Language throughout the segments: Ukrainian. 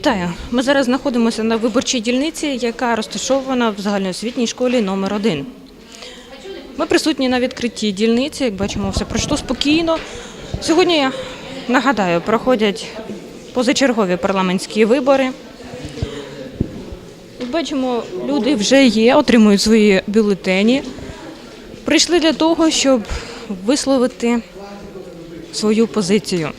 Вітаю! Ми зараз знаходимося на виборчій дільниці, яка розташована в загальноосвітній школі номер 1 Ми присутні на відкритті дільниці, як бачимо, все пройшло спокійно. Сьогодні, нагадаю, проходять позачергові парламентські вибори. Як бачимо, люди вже є, отримують свої бюлетені. Прийшли для того, щоб висловити свою позицію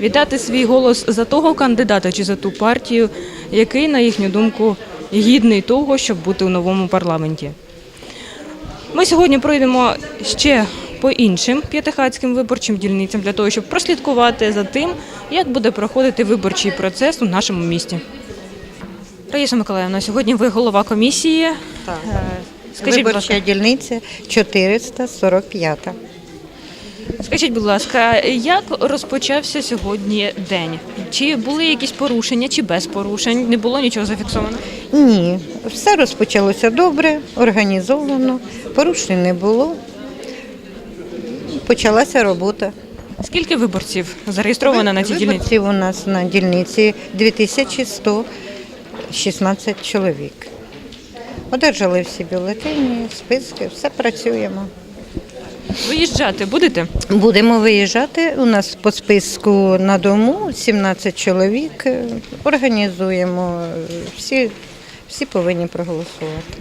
віддати свій голос за того кандидата чи за ту партію, який, на їхню думку, гідний того, щоб бути у новому парламенті. Ми сьогодні пройдемо ще по іншим п'ятихатським виборчим дільницям для того, щоб прослідкувати за тим, як буде проходити виборчий процес у нашому місті. Раїса Миколаївна, сьогодні ви голова комісії. Так. Е, Скажіть, Виборча дільниця 445. Скажіть, будь ласка, як розпочався сьогодні день? Чи були якісь порушення, чи без порушень? Не було нічого зафіксовано? Ні, все розпочалося добре, організовано, порушень не було. Почалася робота. Скільки виборців зареєстровано на цій дільниці? Виборців у нас на дільниці 2116 чоловік. Одержали всі бюлетені, списки, все працюємо. Виїжджати будете? Будемо виїжджати. У нас по списку на дому 17 чоловік. Організуємо. Всі, всі повинні проголосувати.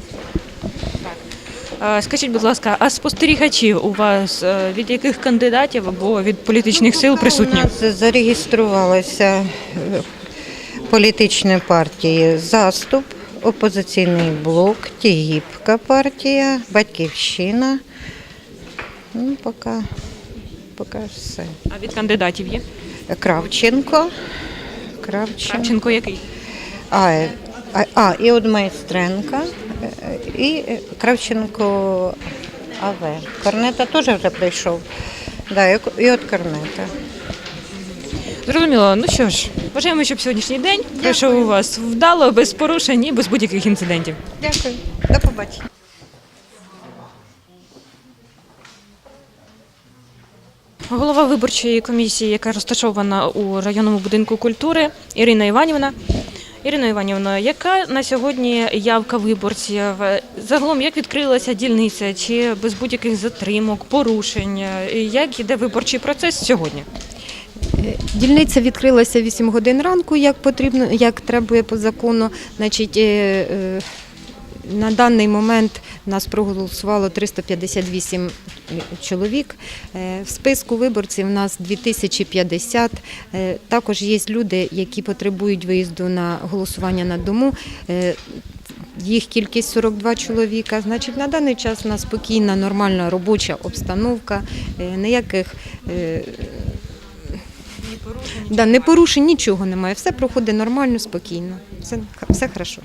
А, Скажіть, будь ласка, а спостерігачі у вас е, від яких кандидатів або від політичних сил присутні? У нас зареєструвалися е, політичні партії Заступ, опозиційний блок, Тігіпка партія, Батьківщина. Ну, поки, поки все. А від кандидатів є? Кравченко. Кравченко. Кравченко який? А, а, а і от Майстренка, і е, Кравченко АВ. Корнета теж вже прийшов. Да, і, і от Корнета. Зрозуміло. Ну що ж, бажаємо, щоб сьогоднішній день пройшов у вас вдало, без порушень і без будь-яких інцидентів. Дякую. До побачення. Голова виборчої комісії, яка розташована у районному будинку культури, Ірина Іванівна. Ірина Іванівна, яка на сьогодні явка виборців? Загалом як відкрилася дільниця? Чи без будь-яких затримок, порушень? Як іде виборчий процес сьогодні? Дільниця відкрилася 8 годин ранку, як потрібно, як требує по закону. Значить, е, е, на даний момент нас проголосувало 358 чоловік. Е, В списку виборців у нас 2050. Е, Також є люди, які потребують виїзду на голосування на дому. Е, Їх кількість 42 чоловіка. Значить, на даний час у нас спокійна, нормальна робоча обстановка, ніяких Да, не порушень, нічого немає. Все проходить нормально, спокійно. Все, все хорошо.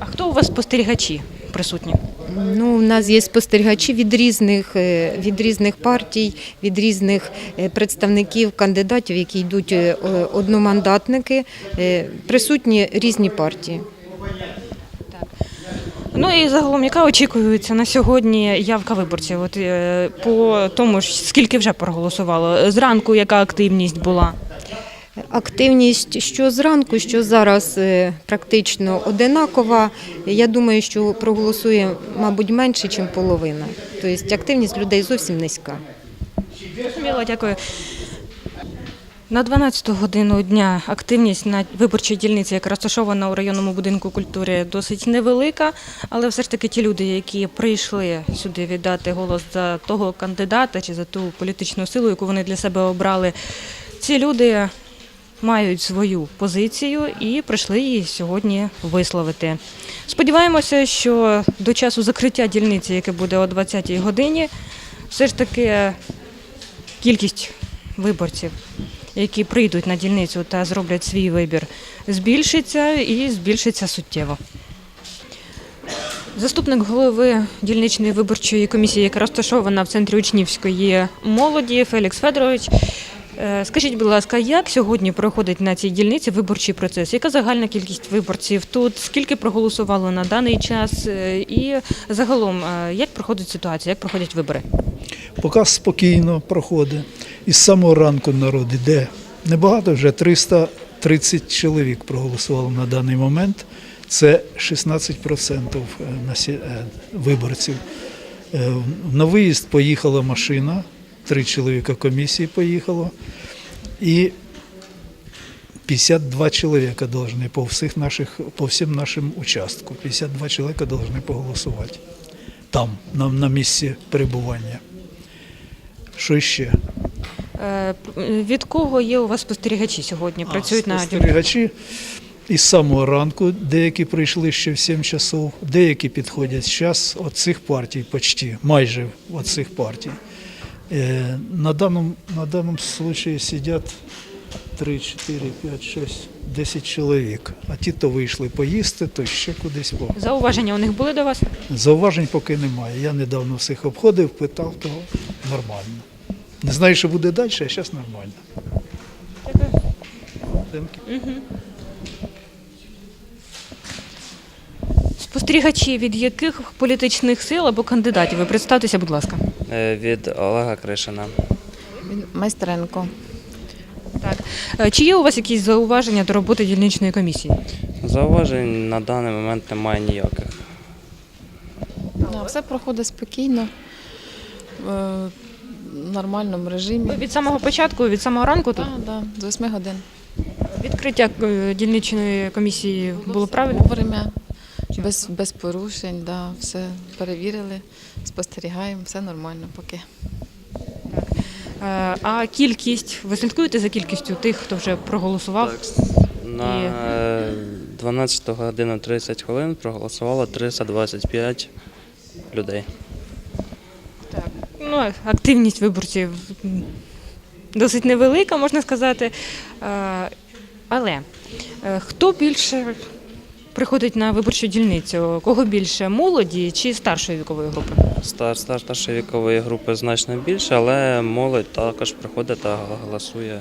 А хто у вас спостерігачі присутні? Ну, у нас є спостерігачі від різних, е, від різних партій, від різних е, представників, кандидатів, які йдуть е, одномандатники. Присутні різні партії. Ну і загалом, яка очікується на сьогодні явка виборців? От по тому ж скільки вже проголосувало? Зранку яка активність була? Активність що зранку, що зараз е, практично одинакова. Я думаю, що проголосує, мабуть, менше, ніж половина. Тобто активність людей зовсім низька. Зрозуміло, дякую. На 12 годину дня активність на виборчій дільниці, яка розташована у районному будинку культури, досить невелика, але все ж таки ті люди, які прийшли сюди віддати голос за того кандидата чи за ту політичну силу, яку вони для себе обрали, ці люди мають свою позицію і прийшли її сьогодні висловити. Сподіваємося, що до часу закриття дільниці, яке буде о 20-й годині, все ж таки кількість виборців, які прийдуть на дільницю та зроблять свій вибір, збільшиться і збільшиться суттєво. Заступник голови дільничної виборчої комісії, яка розташована в центрі учнівської молоді, Фелікс Федорович. Е, Скажіть, будь ласка, як сьогодні проходить на цій дільниці виборчий процес? Яка загальна кількість виборців тут? Скільки проголосувало на даний час? Е, І загалом, е, як проходить ситуація, як проходять вибори? Поки спокійно проходить. І з самого ранку народ іде. Небагато вже 300 30 чоловік проголосувало на даний момент. Це 16% е, виборців. На виїзд поїхала машина, три чоловіка комісії поїхало. І 52 чоловіка должны по всіх наших, по всім нашим участку. 52 чоловіка должны поголосувати там, на, на місці перебування. Що ще? Е, Від кого є у вас спостерігачі сьогодні? Працюють на спостерігачі із самого ранку. Деякі прийшли ще в 7 часов, деякі підходять зараз від цих партій, почти, майже від цих партій. Е, На даному, на даному случаї сидять 3, 4, 5, 6, 10 чоловік. А ті, хто вийшли поїсти, то ще кудись по. зауваження у них були до вас? Зауважень поки немає. Я недавно всіх обходив, питав, то нормально. Не знаю, що буде далі, а зараз нормально. Демки. Спостерігачі від яких політичних сил або кандидатів? Ви представтеся, будь ласка. Е, Від Олега Кришина. Майстренко. Так. Е, Чи є у вас якісь зауваження до роботи дільничної комісії? Зауважень на даний момент немає ніяких. Все проходить спокійно, е, в нормальному режимі. Ви від самого початку, від самого ранку тут Так, да, з 8 годин. відкриття е, дільничної комісії було правильно? Вовремя, без, без порушень, да, все перевірили, спостерігаємо, все нормально поки. Е, А кількість, ви слідкуєте за кількістю тих, хто вже проголосував? На е, 12 годину 30 хвилин проголосувало 325 людей. Ну, активність виборців досить невелика, можна сказати. Е, Але е, хто більше приходить на виборчу дільницю? Кого більше молоді чи старшої вікової групи? Стар, стар, старшої вікової групи значно більше, але молодь також приходить та голосує.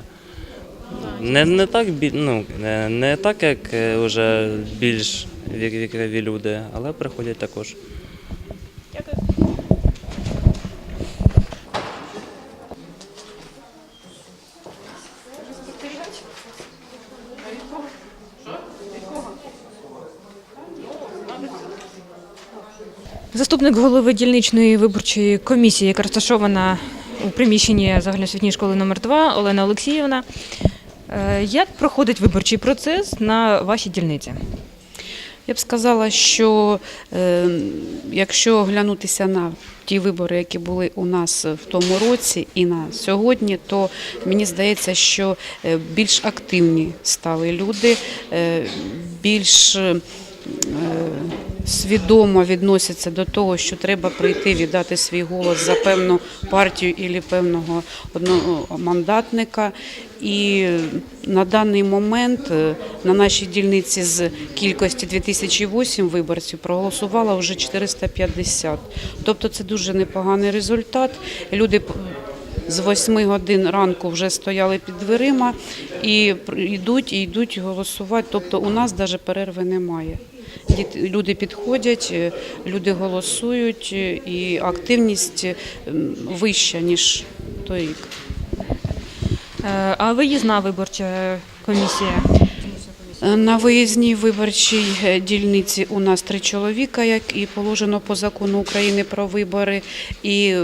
Не, не, так, бі- ну, не, не так, як е, вже більш вік- вікові люди, але приходять також. Заступник голови дільничної виборчої комісії, яка розташована у приміщенні загальноосвітньої школи номер 2 Олена Олексіївна. Е, Як проходить виборчий процес на вашій дільниці? Я б сказала, що е, якщо оглянутися на ті вибори, які були у нас в тому році і на сьогодні, то мені здається, що е, більш активні стали люди, більш свідомо відносяться до того, що треба прийти віддати свій голос за певну партію і певного одномандатника. І на даний момент е, на нашій дільниці з кількості 2008 виборців проголосувало вже 450. Тобто це дуже непоганий результат. Люди з 8 годин ранку вже стояли під дверима і йдуть і йдуть голосувати. Тобто у нас навіть перерви немає. Люди підходять, е, люди голосують, е, і активність е, вища, ніж той рік. А виїзна виборча комісія? На виїзній виборчій дільниці у нас три чоловіка, як і положено по закону України про вибори. І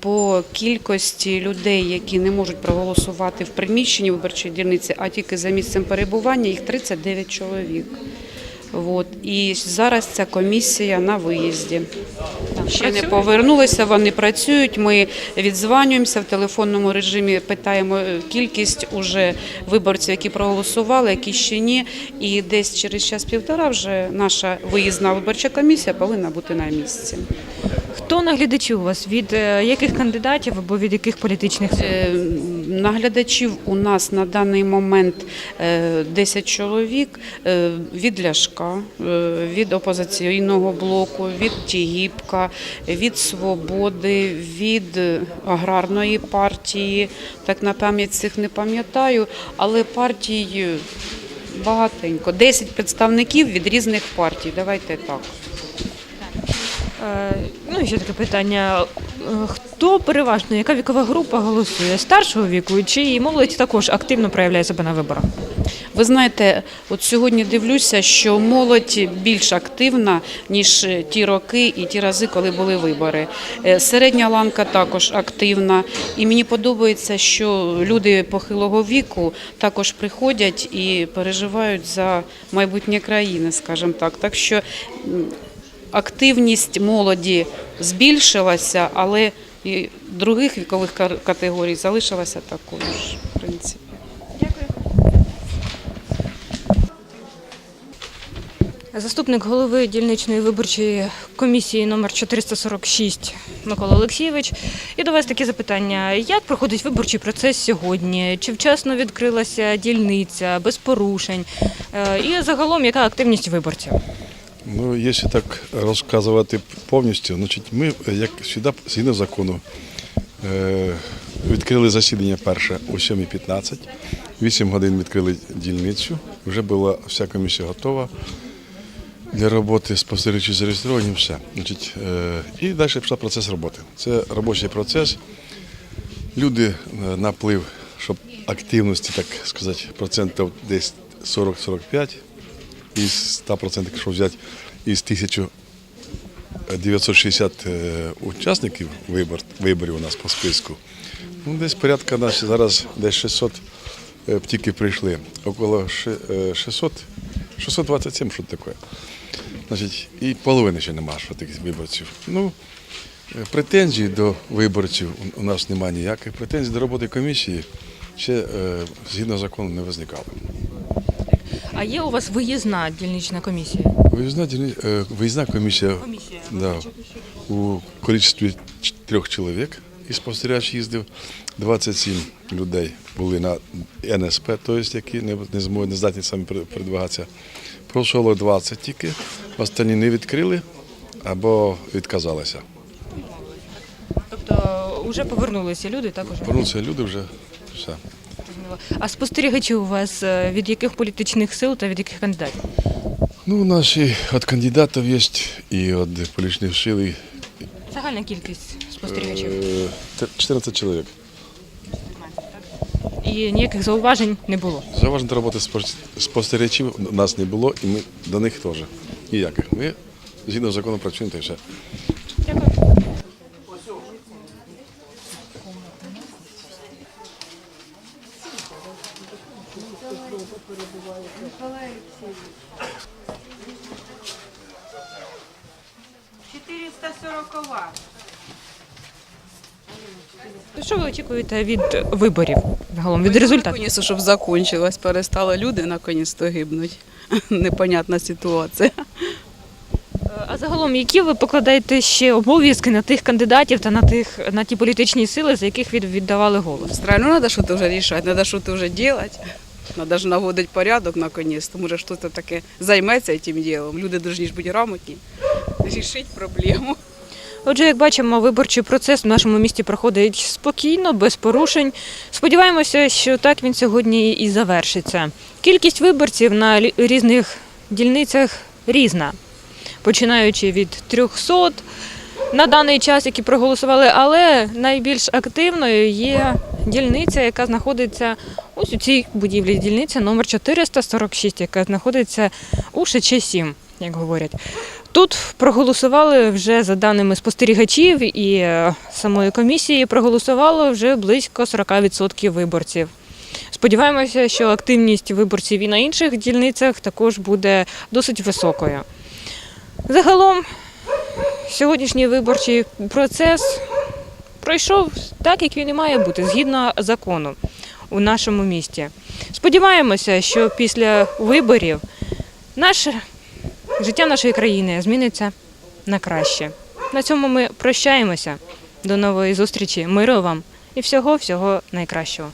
по кількості людей, які не можуть проголосувати в приміщенні виборчої дільниці, а тільки за місцем перебування, їх 39 чоловік. От. І зараз ця комісія на виїзді. Ще не повернулися, вони працюють. Ми відзванюємося в телефонному режимі, питаємо е, кількість уже виборців, які проголосували, які ще ні. І десь через час-півтора вже наша виїзна виборча комісія повинна бути на місці. Хто наглядачі у вас? Від е, яких кандидатів або від яких політичних? Е, Наглядачів у нас на даний момент е, 10 чоловік е, від Ляшка, від опозиційного блоку, від Тігіпка, від Свободи, від аграрної партії. Так на пам'ять цих не пам'ятаю, але партій е, багатенько. 10 представників від різних партій. Давайте так. Е, Ну ще таке питання. Е, Хто переважно, яка вікова група голосує? Старшого віку чи молодь також активно проявляє себе на виборах? Ви знаєте, от сьогодні дивлюся, що молодь більш активна, ніж ті роки і ті рази, коли були вибори. Е, Середня ланка також активна. І мені подобається, що люди похилого віку також приходять і переживають за майбутнє країни, скажімо так. Так що активність молоді збільшилася, але і других вікових категорій залишилася такою ж, в принципі. Заступник голови дільничної виборчої комісії номер 446 Микола Олексійович. І до вас такі запитання: як проходить виборчий процес сьогодні? Чи вчасно відкрилася дільниця без порушень? Е, І загалом, яка активність виборців? Ну, якщо так розказувати повністю, значить, ми, як завжди, згідно закону, е, відкрили засідання перше о 7.15, 8 годин відкрили дільницю, вже була вся комісія готова для роботи, спостерігачі зареєстровані, все. Значить, е, і далі пішов процес роботи. Це робочий процес. Люди е, наплив, щоб активності, так сказати, процентів десь 40-45 із 100%, якщо взяти із 1960 е, учасників вибор, виборів у нас по списку, ну, десь порядка наші зараз десь 600 е, тільки прийшли. Около е, 600, 627, що таке. Значить, і половини ще немає, що таких виборців. Ну, е, претензій до виборців у- нас немає ніяких. Претензій до роботи комісії ще е, згідно закону не визникало. А є у вас виїзна дільнична комісія? Виїзна, дільни- е, виїзна комісія, Комісія. Да, у кількості трьох чоловік і спостерігач їздив. 27 людей були на НСП, тобто, які не, не зможуть, не здатні самі пере- передвигатися. Пройшло 20 тільки, останні не відкрили або відказалися. Тобто вже повернулися люди, також Повернуться люди вже все. А спостерігачі у вас е, від яких політичних сил та від яких кандидатів? Ну, наші від кандидатів є і від політичних сил. і, Загальна кількість спостерігачів. е, 14 чоловік. І ніяких зауважень не було. Заважно роботи спостерігачів у нас не було, і ми до них теж. Ніяких. Ми згідно закону працюємо та й все. Що ви очікуєте від виборів? Загалом від результату? Наконец, щоб закончилось, перестали люди наконец-то гибнуть. Непонятна ситуація. А загалом, які ви покладаєте ще обов'язки на тих кандидатів та на тих на ті політичні сили, за яких ви віддавали голос? Страну треба щось вже рішати, треба щось вже робити. Треба ж наводити порядок наконец-то. Може, щось таке займеться цим ділом. Люди повинні ж бути грамотні, рішити проблему. Отже, як бачимо, виборчий процес в нашому місті проходить спокійно, без порушень. Сподіваємося, що так він сьогодні і завершиться. Кількість виборців на різних дільницях різна, починаючи від 300 на даний час, які проголосували, але найбільш активною є дільниця, яка знаходиться ось у цій будівлі. Дільниця номер 446, яка знаходиться у ШЧ-7, як говорять. Тут проголосували вже за даними спостерігачів і е, самої комісії, проголосувало вже близько 40% виборців. Сподіваємося, що активність виборців і на інших дільницях також буде досить високою. Загалом, сьогоднішній виборчий процес пройшов так, як він і має бути, згідно закону у нашому місті. Сподіваємося, що після виборів наше життя нашої країни зміниться на краще. На цьому ми прощаємося. До нової зустрічі, миру вам і всього всього найкращого.